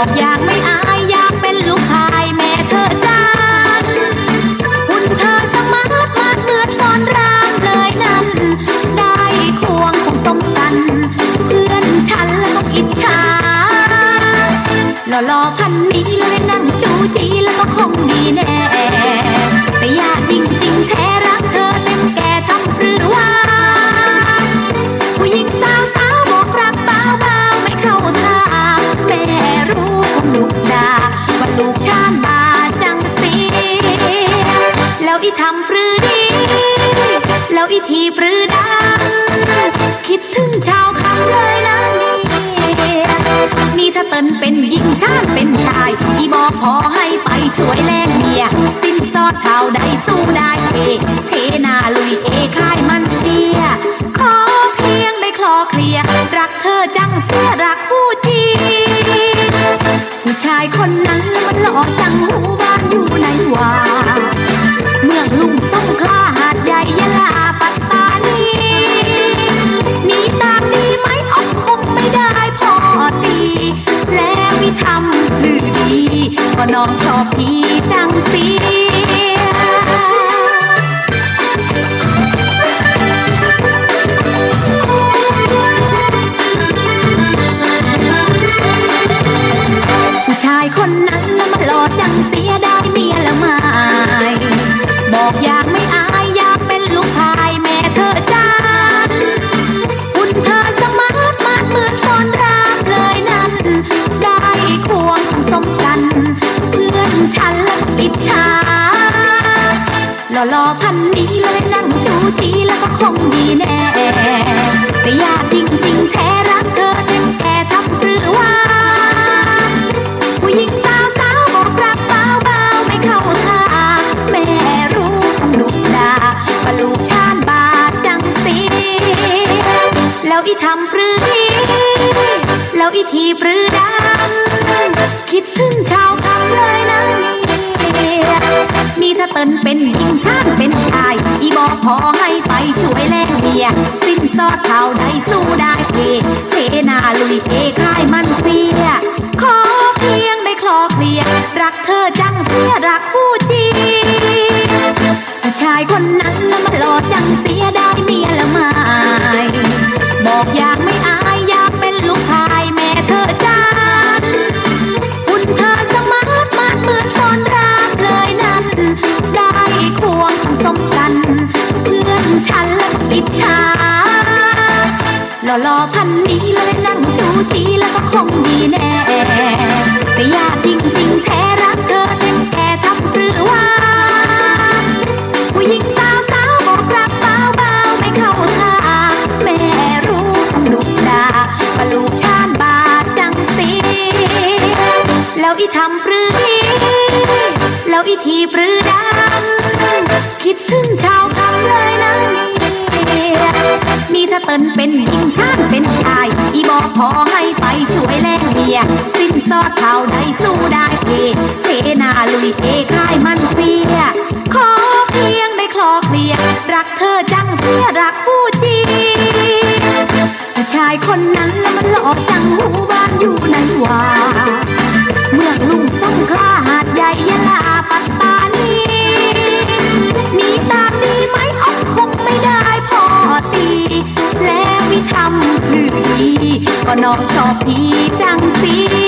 อกอยากไม่ อีทำปรือดี แล้วอีทีปรือดังคิดถึงชาวคำเลยนะนี่นี่ถ้าเติ้นเป็นหญิงชาติเป็นชายอีบอกขอให้ไปช่วยแลกเมีย สิ้นซอดเท่าใดสู้ได้เอเทนาลุยเอคายมันเสีย ขอเพียงได้คลอเคลียร์รักเธอจังเสียรักผู้จริงผู้ชายคน น้องชอบพี่จังสี วันนี้เลยนั่งจูจีแล้วก็คงดีแน่แต่ยากจริงๆแท้รักเธอเต็มแก่ทำหรือว่า ผู้หญิงสาวสาวบอกรักเบาเบาไม่เข้าท่าแม่รู้คงดุดาว่าลูกชานบาจังสีแล้วอีทำปรือแล้วอีทีปรือดังคิดถึงชาวคำเลยนะนี่นี่ถ้าเติ้นเป็นหญิงชาน เป็นชายอีบอกขอให้ไปช่วยแลกเมียสิ้นซอดเท่าใดสู้ได้เทเทนาลุยเทค่ายมันเสีย ขอเพียงได้คลอเคลียรักเธอจังเสียรักผู้จริงผู้ชายคนนั้นมันหล่อจังเสียได้เมียละไม่บอกอยาก หล่อพันนี้เลยนั่งจูจีแล้วก็คงดีแน่แต่ยากจริงๆแท้รักเธอเต็มแก่ทำหรือว่า ผู้หญิงสาวสาวบอกรักเบาเบาไม่เข้าท่าแม่รู้คงดุดาว่าลูกชานบาจังสีแล้วอีทำปรือดีแล้วอีทีปรือดังคิดถึงชาวคำเลย นี่ถ้าเตินเป็นหญิงชานเป็นชาย อีบอกขอให้ไปช่วยแลกเมีย สิ้นซอดเท่าใดสู้ได้เทเทนาลุยเทค่ายมันเสีย ขอเพียงได้คลอเคลียรักเธอจังเสียรักผู้จริงผู้ชายคนนั้นน่ะมันหล่อจังหูบ้านอยู่ไหนวะเมืองลุงสงขลา น้องชอบพี่จังสี